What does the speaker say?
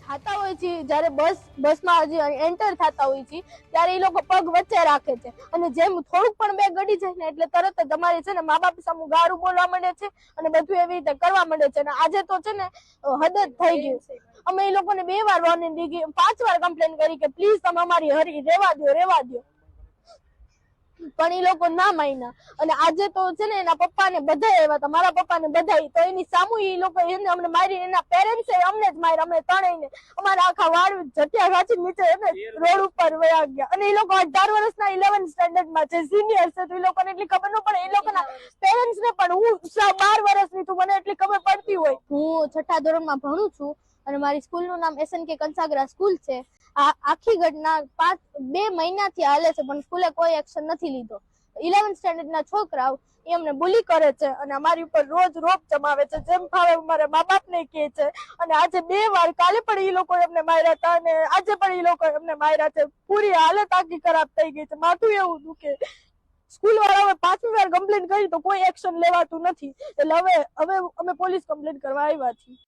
જાતા હોય છે, જ્યારે બસ, બસમાં હજી એન્ટર થતા હોય છે, ત્યારે એ લોકો પગ વચ્ચે રાખે છે. અને જેમ થોડુંક પણ બે ગડી જાય ને એટલે તરત જ તમારી છે ને મા બાપ સામે ગારું બોલવા માંડે છે અને બધું એવી રીતે કરવા માંડે છે. અને આજે તો છે ને હદ જ થઈ ગયું છે. અમે એ લોકોને બે વાર વોર્નિંગ દીધી, પાંચ વાર કમ્પ્લેન કરી કે પ્લીઝ તમે અમારી હરી, રેવા દો રેવા દો પણ એ લોકો ના માન્યા અને આજે તો છે ને એના પપ્પાને બધા એવા હતા. મારા પપ્પાને બધા તો એની સામુ એ લોકો એને અમને મારી, એના પેરેન્ટ્સ અમને જ માર્યા. અમને ત્રણેયને. અમારા આખા વાળ જટિયા વાંચી નીચે રોડ ઉપર વયા ગયા. અને એ લોકો અઢાર વર્ષના ઇલેવન સ્ટેન્ડર્ડમાં છે સિનિયર છે તો એ લોકોને એટલી ખબર ન પડે. એ લોકોના પેરેન્ટ્સ ને પણ હું બાર વર્ષની છું. મને એટલી ખબર પડતી હોય. હું છઠ્ઠા ધોરણમાં ભણું છું. અને મારી સ્કૂલનું નામ એસએન કે કંસાગરા સ્કૂલ છે. આ આખી ઘટના પાંચ, બે મહિનાથી હાલે છે, પણ સ્કૂલે કોઈ એક્શન નથી લીધો. ઇલેવન સ્ટેન્ડર્ડના છોકરાઓ એ અમને બુલી કરે છે અને અમારી ઉપર રોજ રોપ જમાવે છે, જેમ ભાવે અમારા મા બાપને કહે છે. અને આજે બે વાર કાલે પણ એ લોકો એમને માર્યા હતા અને આજે પણ એ લોકો એમને માર્યા છે. પૂરી હાલત આખી ખરાબ થઈ ગઈ છે. માથું એવું દુખે. સ્કૂલ વાળા હવે પાંચમી વાર કમ્પ્લેન કરી તો કોઈ એક્શન લેવાતું નથી. એટલે હવે હવે અમે પોલીસ કમ્પ્લેન કરવા આવ્યા છીએ.